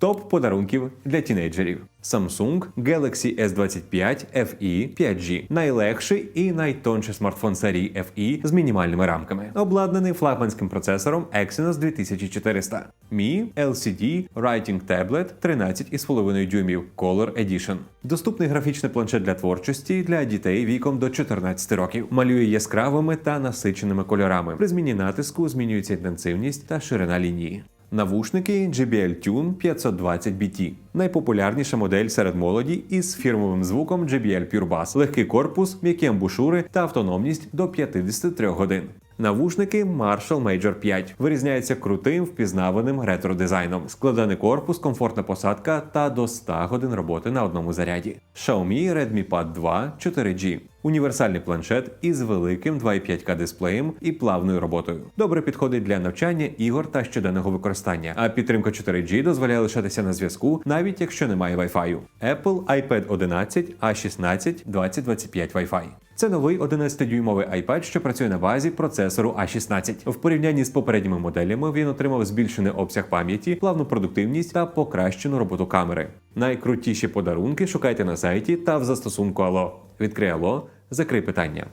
Топ подарунків для тінейджерів. Samsung Galaxy S25 FE 5G – найлегший і найтонший смартфон серії FE з мінімальними рамками, обладнаний флагманським процесором Exynos 2400. Mi LCD Writing Tablet 13,5 дюймів Color Edition. Доступний графічний планшет для творчості для дітей віком до 14 років. Малює яскравими та насиченими кольорами. При зміні натиску змінюється інтенсивність та ширина лінії. Навушники JBL Tune 520 BT. Найпопулярніша модель серед молоді із фірмовим звуком JBL Pure Bass. Легкий корпус, м'які амбушури та автономність до 53 годин. Навушники Marshall Major 5 вирізняються крутим впізнаваним ретро-дизайном, складений корпус, комфортна посадка та до 100 годин роботи на одному заряді. Xiaomi Redmi Pad 2 4G універсальний планшет із великим 2,5К дисплеєм і плавною роботою. Добре підходить для навчання, ігор та щоденного використання. А підтримка 4G дозволяє лишатися на зв'язку, навіть якщо немає Wi-Fi. Apple iPad 11 A16 2025 Wi-Fi. Це новий 11-дюймовий iPad, що працює на базі процесору A16. В порівнянні з попередніми моделями він отримав збільшений обсяг пам'яті, плавну продуктивність та покращену роботу камери. Найкрутіші подарунки шукайте на сайті та в застосунку Ало. Відкрий Ало, закрий питання.